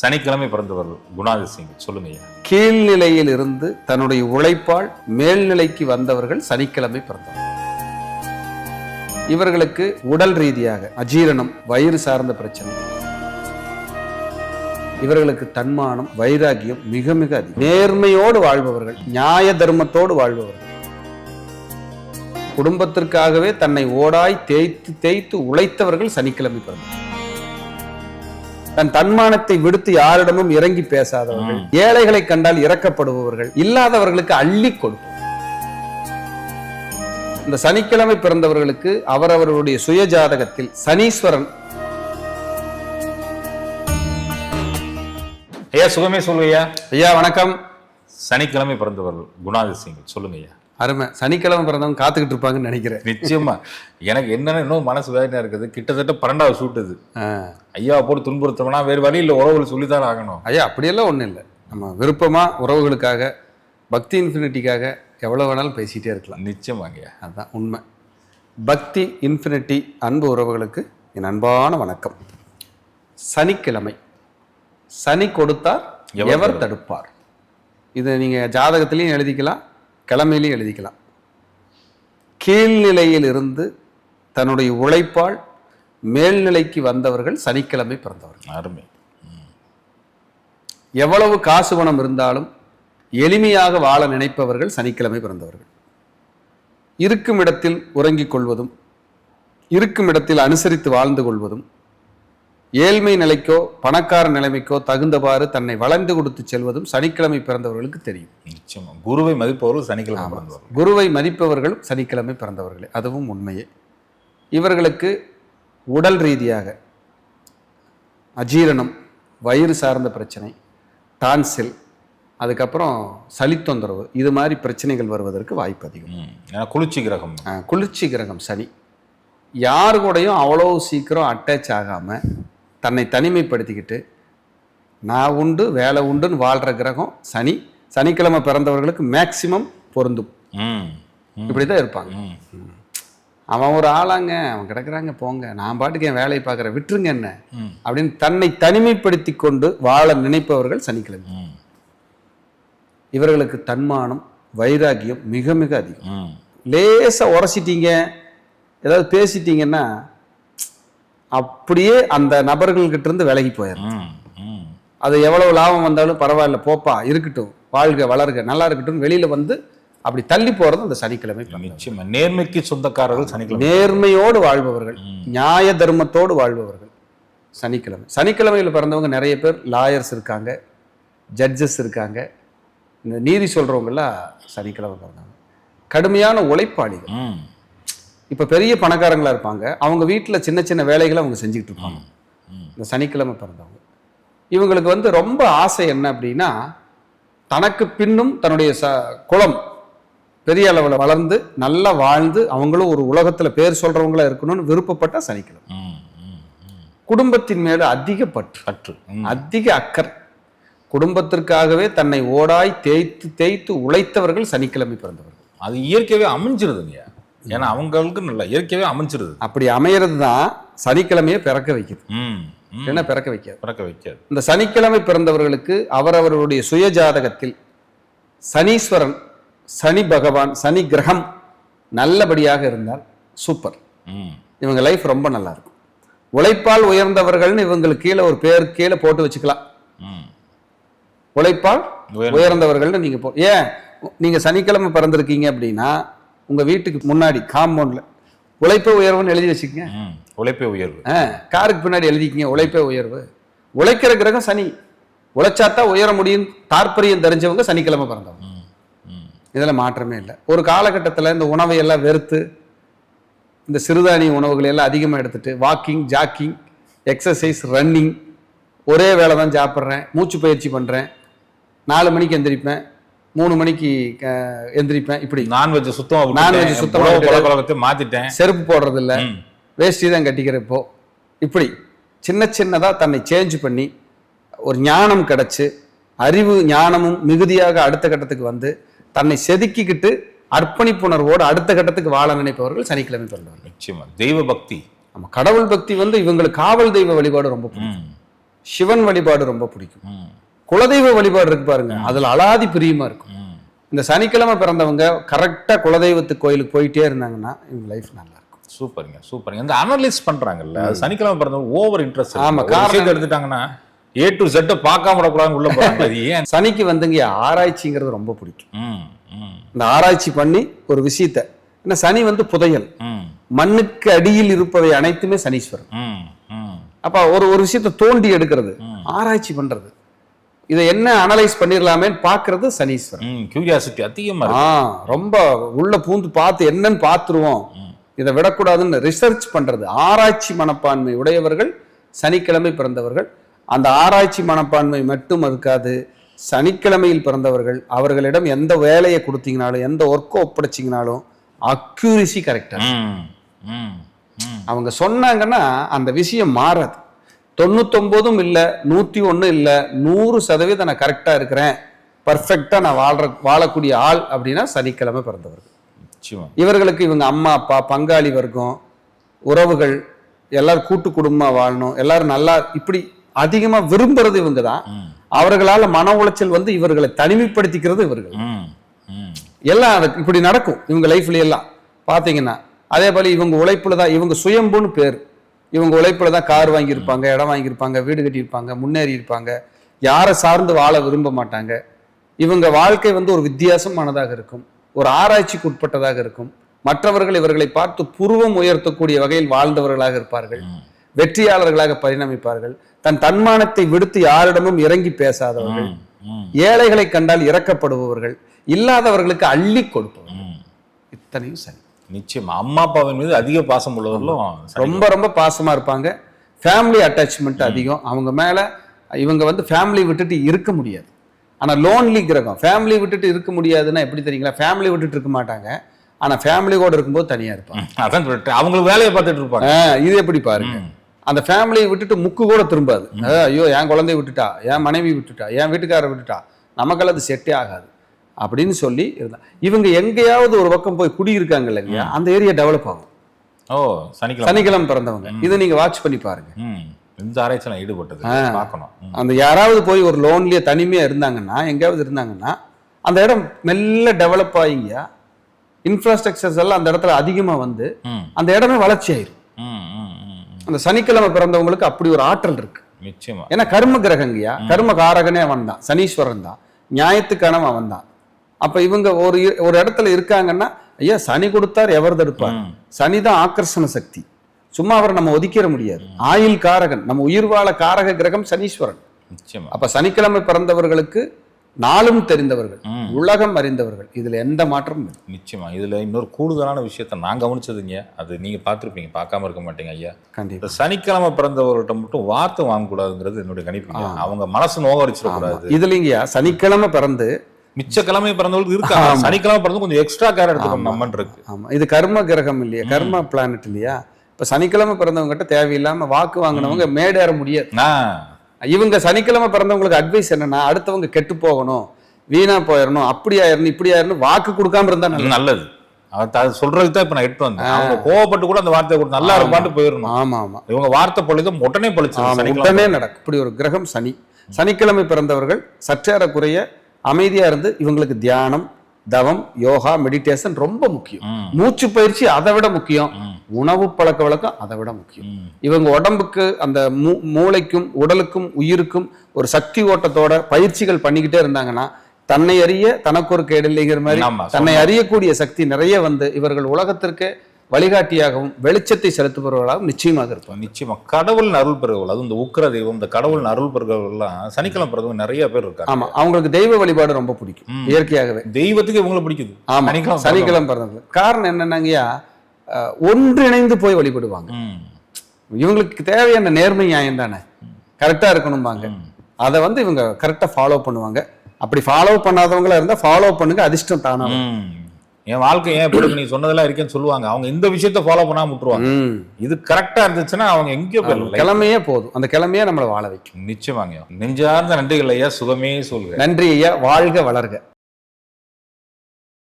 சனிக்கிழமை பிறந்தவர்கள் குணாதிசயங்கள். சொல்லுங்க கீழ்நிலையில் இருந்து தன்னுடைய உழைப்பால் மேல்நிலைக்கு வந்தவர்கள் சனிக்கிழமை பிறந்தவர்கள் இவர்களுக்கு உடல் ரீதியாக அஜீரணம் வயிறு சார்ந்த பிரச்சனை. இவர்களுக்கு தன்மானம் வைராகியம் மிக மிக அதிகம். நேர்மையோடு வாழ்பவர்கள் நியாய தர்மத்தோடு வாழ்பவர்கள். குடும்பத்திற்காகவே தன்னை ஓடாய் தேய்த்து தேய்த்து உழைத்தவர்கள் சனிக்கிழமை பிறந்தவர். தன் தன்மானத்தை விடுத்து யாரிடமும் இறங்கி பேசாதவர்கள் ஏழைகளை கண்டால் இறக்கப்படுபவர்கள் இல்லாதவர்களுக்கு அள்ளி கொடுப்பவர் இந்த சனிக்கிழமை பிறந்தவர்களுக்கு அவரவர்களுடைய சுய ஜாதகத்தில் சனீஸ்வரன். ஐயா சுகமே சொல்லுங்க ஐயா ஐயா வணக்கம். சனிக்கிழமை பிறந்தவர்கள் குணாதிசயங்கள் சொல்லுங்க ஐயா அருமை. சனிக்கிழமை பிறந்தவங்க காத்துக்கிட்டு இருப்பாங்கன்னு நினைக்கிறேன். நிச்சயமா. எனக்கு என்னன்னு இன்னும் மனசு வேதனையா இருக்குது. கிட்டத்தட்ட பன்னெண்டாவது சூட்டுது ஆ. ஐயா போட்டு துன்புறுத்தவனா வேறு வழி இல்லை. உறவுகள் சொல்லித்தான் ஆகணும். ஐயா அப்படியெல்லாம் ஒன்றும் இல்லை. நம்ம விருப்பமா உறவுகளுக்காக பக்தி இன்ஃபினிட்டிக்காக எவ்வளோ வேணாலும் பேசிட்டே இருக்கலாம். நிச்சயமாங்க அதுதான் உண்மை. பக்தி இன்ஃபினிட்டி அன்பு உறவுகளுக்கு என் அன்பான வணக்கம். சனிக்கிழமை. சனி கொடுத்தார் எவர் தடுப்பார்? இதை நீங்கள் ஜாதகத்திலையும் எழுதிக்கலாம். கிழமையிலையும் எழுதிக்கலாம். கீழ்நிலையில் இருந்து தன்னுடைய உழைப்பால் மேல்நிலைக்கு வந்தவர்கள் சனிக்கிழமை பிறந்தவர்கள். அருமை. எவ்வளவு காசு பணம் இருந்தாலும் எளிமையாக வாழ நினைப்பவர்கள் சனிக்கிழமை பிறந்தவர்கள். இருக்கும் இடத்தில் உறங்கிக் கொள்வதும் இருக்கும் இடத்தில் அனுசரித்து வாழ்ந்து கொள்வதும் ஏழ்மை நிலைக்கோ பணக்கார நிலைமைக்கோ தகுந்தவாறு தன்னை வளர்ந்து கொடுத்து செல்வதும் சனிக்கிழமை பிறந்தவர்களுக்கு தெரியும். நிச்சயமா. குருவை மதிப்பவர்கள் சனிக்கிழமை பிறந்தவர்கள். குருவை மதிப்பவர்களும் சனிக்கிழமை பிறந்தவர்களே. அதுவும் உண்மையே. இவர்களுக்கு உடல் ரீதியாக அஜீரணம் வயிறு சார்ந்த பிரச்சனை டான்சில் அதுக்கப்புறம் சளி தொந்தரவு இது மாதிரி பிரச்சனைகள் வருவதற்கு வாய்ப்பு அதிகம். ஏன்னா குளிர்ச்சி கிரகம். குளிர்ச்சி கிரகம் சனி. யார் கூடயும் அவ்வளோ சீக்கிரம் அட்டாச் ஆகாமல் தன்னை தனிமைப்படுத்திக்கிட்டு நான் உண்டு வேலை உண்டுன்னு வாழ்கிற கிரகம் சனி. சனிக்கிழமை பிறந்தவர்களுக்கு மேக்சிமம் பொருந்தும். இப்படி தான் இருப்பாங்க. அவன் ஒரு ஆளாங்க அவன் கிடக்குறாங்க போங்க. நான் பாட்டுக்கு என் வேலையை பார்க்குறேன் விட்டுருங்க என்ன? அப்படின்னு தன்னை தனிமைப்படுத்தி கொண்டு வாழ நினைப்பவர்கள் சனிக்கிழமை. இவர்களுக்கு தன்மானம் வைராகியம் மிக மிக அதிகம். ம். லேசா உரசிட்டீங்க ஏதாவது பேசிட்டீங்கன்னா அப்படியே அந்த நபர்கள்கிட்ட இருந்து விலகி போயிடும் அது எவ்வளவு லாபம் வந்தாலும் பரவாயில்ல போப்பா இருக்கட்டும் வாழ்க வளர்க நல்லா இருக்கட்டும் வெளியில வந்து அப்படி தள்ளி போறது அந்த சனிக்கிழமை நிச்சயமா. நேர்மைக்கு சொந்தக்காரர்கள் சனிக்கிழமை. நேர்மையோடு வாழ்பவர்கள் நியாய தர்மத்தோடு வாழ்பவர்கள் சனிக்கிழமை. சனிக்கிழமையில் பிறந்தவங்க நிறைய பேர் லாயர்ஸ் இருக்காங்க ஜட்ஜஸ் இருக்காங்க. இந்த நீதி சொல்றவங்கலாம் சனிக்கிழமை பிறந்தவங்க. கடுமையான உழைப்பாளிகள். இப்போ பெரிய பணக்காரங்களா இருப்பாங்க. அவங்க வீட்டில் சின்ன சின்ன வேலைகளை அவங்க செஞ்சுக்கிட்டு இருப்பாங்க. இந்த சனிக்கிழமை பிறந்தவங்க. இவங்களுக்கு வந்து ரொம்ப ஆசை என்ன அப்படின்னா தனக்கு பின்னும் தன்னுடைய ச குலம் பெரிய அளவில் வளர்ந்து நல்லா வாழ்ந்து அவங்களும் ஒரு உலகத்தில் பேர் சொல்றவங்களா இருக்கணும்னு விருப்பப்பட்ட சனிக்கிழமை. குடும்பத்தின் மேல அதிக பற்று. பற்று அதிக அக்கறை. குடும்பத்திற்காகவே தன்னை ஓடாய் தேய்த்து தேய்த்து உழைத்தவர்கள் சனிக்கிழமை பிறந்தவர்கள். அது இயற்கையாவே அமைஞ்சிருதுங்கய்யா ஏன்னா அவங்களுக்கு நல்லா இயற்கையாவே அமைஞ்சிருது. அப்படி அமையிறது தான் சனிக்கிழமையை பிறக்க வைக்குது. என்ன பிறக்க வைக்காது? பிறக்க வைக்காது. இந்த சனிக்கிழமை பிறந்தவர்களுக்கு அவரவர்களுடைய சுய ஜாதகத்தில் சனீஸ்வரன் சனி பகவான் சனி கிரகம் நல்லபடியாக இருந்தால் சூப்பர். ம். இவங்க லைஃப் ரொம்ப நல்லா இருக்கும் உழைப்பால் உயர்ந்தவர்கள்னு இவங்களுக்கு கீழே ஒரு பேர் கீழே போட்டு வச்சுக்கலாம். ம். உழைப்பால் உயர்ந்த- உயர்ந்தவர்கள்னு நீங்க போ ஏன்? நீங்க சனிக்கிழமை பிறந்திருக்கீங்க அப்படின்னா உங்க வீட்டுக்கு முன்னாடி காம்பவுண்ட்ல உழைப்பே உயர்வுன்னு எழுதி வச்சுக்கங்க. உழைப்பே உயர்வு. ஆ, காருக்கு பின்னாடி எழுதிக்கிங்க உழைப்பே உயர்வு. உழைக்கிற கிரகம் சனி. உழைச்சாத்தான் உயர முடியும் தாற்பரியம் தெரிஞ்சவங்க சனிக்கிழமை பிறந்தவங்க. இதில் மாற்றமே இல்லை. ஒரு காலகட்டத்தில் இந்த உணவை எல்லாம் வெறுத்து இந்த சிறுதானிய உணவுகளை எல்லாம் அதிகமாக எடுத்துட்டு வாக்கிங் ஜாக்கிங் எக்ஸசைஸ் ரன்னிங் ஒரே வேலை தான் சாப்பிட்றேன் மூச்சு பயிற்சி பண்ணுறேன் நாலு மணிக்கு எந்திரிப்பேன் மூணு மணிக்கு எந்திரிப்பேன் இப்படி. நான்வெஜ் சுத்தமா Non-veg விட்டுட்டேன். சுத்தமா உணவு விட்டுட்டேன். பழக்கவழக்கத்தை மாத்திட்டேன். செருப்பு போடுறதில்ல. ம். வேஷ்டி தான் கட்டிக்கிறேன் இப்போ. இப்படி. சின்ன சின்னதாக தன்னை சேஞ்ச் பண்ணி ஒரு ஞானம் கிடைச்சு அறிவு ஞானமும் மிகுதியாக அடுத்த கட்டத்துக்கு வந்து தன்னை செதுக்கிக்கிட்டு அர்ப்பணிப்புணர்வோடு அடுத்த கட்டத்துக்கு வாழ நினைப்பவர்கள் சனிக்கிழமை பிறந்தவர்கள். நிச்சயமா. தெய்வ பக்தி. நம்ம கடவுள் பக்தி வந்து இவங்களுக்கு காவல் தெய்வ வழிபாடு ரொம்ப பிடிக்கும். சிவன் வழிபாடு ரொம்ப பிடிக்கும். குலதெய்வ வழிபாடு இருக்கு பாருங்க. அதுல அலாதி பிரியமா இருக்கும். இந்த சனிக்கிழமை பிறந்தவங்க கரெக்டா குலதெய்வத்து கோயிலுக்கு போயிட்டே இருந்தாங்கன்னா இவங்க லைஃப் நல்லா இருக்கும். சூப்பருங்க சூப்பருங்க. இந்த அனலைஸ் பண்றாங்கல்ல அது சனிக்கிழமை பிறந்தவங்க ஓவர் இன்ட்ரெஸ்ட் ஆமா, ஆமா காரணம் காரணம் எடுத்துட்டாங்கன்னா ஏ டு செட்டை பார்க்காம விடக்கூடாதுன்னு உள்ள போறாங்க. அது ஏன்? சனிக்கு வந்துங்க ஆராய்ச்சிங்கிறது ரொம்ப பிடிக்கும். இந்த ஆராய்ச்சி பண்ணி ஒரு விஷயத்த ஏன்னா சனி வந்து புதையல். மண்ணுக்கு அடியில் இருப்பவை அனைத்துமே சனீஸ்வரன். அப்ப ஒரு ஒரு விஷயத்தை தோண்டி எடுக்கிறது ஆராய்ச்சி பண்றது. இதை என்ன அனலைஸ் பண்ணிடலாமேன்னு பார்க்கிறது சனீஸ்வரன். கியூரியாசிட்டி அதிகமா ஆ ரொம்ப உள்ள பூந்து பார்த்து என்னன்னு பார்த்துருவோம். இதை விடக்கூடாதுன்னு ரிசர்ச் பண்றது. ஆராய்ச்சி மனப்பான்மை உடையவர்கள் சனிக்கிழமை பிறந்தவர்கள். அந்த ஆராய்ச்சி மனப்பான்மை மட்டும் இருக்காது. சனிக்கிழமையில் பிறந்தவர்கள் அவர்களிடம் எந்த வேலையை கொடுத்தீங்கனாலும் எந்த ஒர்க்கை ஒப்படைச்சிங்கனாலும் அக்யூரிசி கரெக்டா ம், ம், ம். அவங்க சொன்னாங்கன்னா அந்த விஷயம் மாறாது. தொண்ணூத்தொம்போதும் இல்லை நூற்றி ஒன்று இல்லை நூறு சதவீதம் நான் கரெக்டாக இருக்கிறேன். பர்ஃபெக்டாக நான் வாழ்ற வாழக்கூடிய ஆள் அப்படின்னா சனிக்கிழமை பிறந்தவர்கள். இவர்களுக்கு இவங்க அம்மா அப்பா பங்காளி வர்க்கம் உறவுகள் எல்லாரும் கூட்டு குடும்பமாக வாழணும் எல்லாரும் நல்லா இப்படி அதிகமாக விரும்புறது இவங்க தான் அவர்களால் மன உளைச்சல் வந்து இவர்களை தனிமைப்படுத்திக்கிறது இவர்கள். எல்லாம் அது இப்படி நடக்கும் இவங்க லைஃப்ல எல்லாம் பாத்தீங்கன்னா அதே போல இவங்க உழைப்புல தான் இவங்க சுயம்புன்னு பேர். இவங்க உழைப்புல தான் கார் வாங்கியிருப்பாங்க இடம் வாங்கியிருப்பாங்க வீடு கட்டியிருப்பாங்க முன்னேறி இருப்பாங்க. யாரை சார்ந்து வாழ விரும்ப மாட்டாங்க. இவங்க வாழ்க்கை வந்து ஒரு வித்தியாசமானதாக இருக்கும் ஒரு ஆராய்ச்சிக்கு உட்பட்டதாக இருக்கும். மற்றவர்கள் இவர்களை பார்த்து புருவம் உயர்த்தக்கூடிய வகையில் வாழ்ந்தவர்களாக இருப்பார்கள். வெற்றியாளர்களாக பரிணமிப்பார்கள். தன் தன்மானத்தை விடுத்து யாரிடமும் இறங்கி பேசாதவர்கள். ஏழைகளை கண்டால் இறக்கப்படுபவர்கள். இல்லாதவர்களுக்கு அள்ளி கொடுப்பவர்கள். இத்தனையும் சரி. நிச்சயமா. அம்மா அப்பாவின் மீது அதிக பாசம் உள்ளவர்களும் ரொம்ப ரொம்ப பாசமா இருப்பாங்க. ஃபேமிலி அட்டாச்மெண்ட் அதிகம். அவங்க மேல இவங்க வந்து ஃபேமிலி விட்டுட்டு இருக்க முடியாது. ஆனா லோன்லி கிரகம். ஃபேமிலி விட்டுட்டு இருக்க முடியாதுன்னா எப்படி தெரியுங்களா? ஃபேமிலி விட்டுட்டு இருக்க மாட்டாங்க. ஆனா ஃபேமிலி கூட இருக்கும்போது தனியா இருப்பாங்க. அதான் அவங்களுக்கு வேலையை பார்த்துட்டு இருப்பாங்க. இது எப்படி பாருங்க. அந்த ஃபேமிலியை விட்டுட்டு முக்கு கூட திரும்பாது. ஐயோ என் குழந்தைய விட்டுட்டா? என் மனைவி விட்டுட்டா? என் வீட்டுக்காரரை விட்டுட்டா? நமக்கெல்லாம் அது செட்டே ஆகாது. அப்படின்னு சொல்லி இருந்தா இவங்க எங்கேயாவது ஒரு பக்கம் போய் குடியிருக்காங்க இல்லைங்க அந்த ஏரியா டெவலப் ஆகும். ஓ சனிக்கிழமை. சனிக்கிழமை பிறந்தவங்க. இதை நீங்க வாட்ச் பண்ணி பாருங்க. இந்த ஆராய்ச்சியில் ஈடுபட்டது பார்க்கணும். அந்த யாராவது போய் ஒரு லோன்லயே தனிமையா இருந்தாங்கன்னா எங்கேயாவது இருந்தாங்கன்னா அந்த இடம் மெல்ல டெவலப் ஆகிங்க இன்ஃப்ராஸ்ட்ரக்சர்ஸ் எல்லாம் அந்த இடத்துல அதிகமா வந்து அந்த இடமே வளர்ச்சி ஆயிரும். அந்த சனிக்கிழமை பிறந்தவங்களுக்கு அப்படி ஒரு ஆற்றல் இருக்கு. நிச்சயமா. ஏன்னா கர்ம கிரகங்கய்யா கர்ம காரகனே அவன் தான் சனீஸ்வரன் தான் நியாயத்துக்கானவன் அவன் தான் அப்ப இவங்க ஒரு ஒரு இடத்துல இருக்காங்கன்னா ஐயா சனி கொடுத்தார் எவர் தடுப்பார். சனி தான் ஆக்கர்ஷண சக்தி. சும்மா அவரை நம்ம ஒதுக்கிட முடியாது. ஆயுள் காரகன். நம்ம உயிர் வாழ காரக கிரகம் சனீஸ்வரன். நிச்சயமா. அப்ப சனிக்கிழமை பிறந்தவர்களுக்கு நாளும் தெரிந்தவர்கள். உலகம் அறிந்தவர்கள். இதுல எந்த மாற்றமும் நிச்சயமா. இதுல இன்னொரு கூடுதலான விஷயத்த நான் கவனிச்சதுங்க. அது நீங்க பார்த்திருப்பீங்க. பார்க்காம இருக்க மாட்டீங்க ஐயா. கண்டிப்பா. சனிக்கிழமை பிறந்தவர்கிட்ட மட்டும் வார்த்தை வாங்கக்கூடாதுங்கிறது என்னுடைய கணிப்புங்க. அவங்க மனசு நோகடிச்சிடக்கூடாது. இதுலங்கய்யா சனிக்கிழமை பிறந்து மிச்ச கிழமை பிறந்தவங்களுக்கு இருக்காங்க சனிக்கிழமை பிறந்து கொஞ்சம் எக்ஸ்ட்ரா கேர் எடுத்துக்கணும் நம்மன் இருக்கு ஆமா. இது கர்ம கிரகம் இல்லையா? கர்ம பிளானட் இல்லையா? இப்ப சனிக்கிழமை பிறந்தவங்க கிட்ட தேவையில்லாம வாக்கு வாங்கினவங்க மேடேற முடியாது. இவங்க சனிக்கிழமை பிறந்தவங்களுக்கு அட்வைஸ் என்னன்னா அடுத்தவங்க கெட்டு போகணும் வீணா போயிடணும் அப்படி ஆயிரணும் இப்படி ஆயிரணும் வாக்கு கொடுக்காம இருந்தா நல்லது. அது சொல்றதுக்கு தான் இப்ப நான் எட்டு வந்தேன். அவங்க கோவப்பட்டு கூட அந்த வார்த்தையை கொடுத்து நல்லா இருப்பாட்டு போயிடணும். ஆமா ஆமா. இவங்க வார்த்தை பொழுது உடனே பழிச்சு உடனே நடக்கும். இப்படி ஒரு கிரகம் சனி. சனிக்கிழமை பிறந்தவர்கள் சற்றேறக்குறைய அமைதியா இருந்து இவங்களுக்கு தியானம் தவம் யோகா மெடிடேஷன் ரொம்ப முக்கியம். மூச்சு பயிற்சி அதை விட முக்கியம். உணவு பழக்க வழக்கம் அதை விட முக்கியம். இவங்க உடம்புக்கு அந்த மூ மூளைக்கும் உடலுக்கும் உயிருக்கும் ஒரு சக்தி ஓட்டத்தோட பயிற்சிகள் பண்ணிக்கிட்டே இருந்தாங்கன்னா தன்னை அறிய தனக்கு ஒரு கேடு இல்லைங்கிற மாதிரி தன்னை அறியக்கூடிய சக்தி நிறைய வந்து இவர்கள் உலகத்திற்கு வழிகாட்டியாகவும் வெளிச்சத்தை செலுத்துபவர்களாகவும் நிச்சயமாக இருப்பாங்க நிச்சயமா. கடவுள் அருள் பெறுகள் அதுவும் இந்த உக்கிர தெய்வம் இந்த கடவுள் அருள் பெறுகள்லாம் சனிக்கிழமை பிறந்தவங்க நிறைய பேர் இருக்காங்க. ஆமா அவங்களுக்கு தெய்வ வழிபாடு ரொம்ப பிடிக்கும். இயற்கையாகவே. தெய்வத்துக்கு இவங்களை பிடிக்குது. ஆமா சனிக்கிழமை பிறந்தவங்க. காரணம் என்னன்னாங்கய்யா ஒன்றிணைந்து போய் வழிபடுவாங்க. இவங்களுக்கு தேவையான நேர்மை நியாயம் தானே? கரெக்டா இருக்கணும்பாங்க. அதை வந்து இவங்க கரெக்டா ஃபாலோ பண்ணுவாங்க. அப்படி ஃபாலோ பண்ணாதவங்களா இருந்தா ஃபாலோ பண்ணுங்க அதிர்ஷ்டம் தானா. என் வாழ்க்கை ஏன் இப்படி? நீ சொன்னதெல்லாம் இருக்கேன்னு சொல்லுவாங்க. அவங்க இந்த விஷயத்த ஃபாலோ பண்ணாம விட்டுருவாங்க. இது கரெக்டா இருந்துச்சுன்னா அவங்க எங்கேயோ போயிடலாம் கிழமையே போதும். அந்த கிழமையே நம்மளை வாழ வைக்கும். நிச்சயமாங்க நெஞ்சார்ந்த நன்றிகள் ஐயா. சுகமே சொல்கிறேன் நன்றி ஐயா. வாழ்க வளர்க.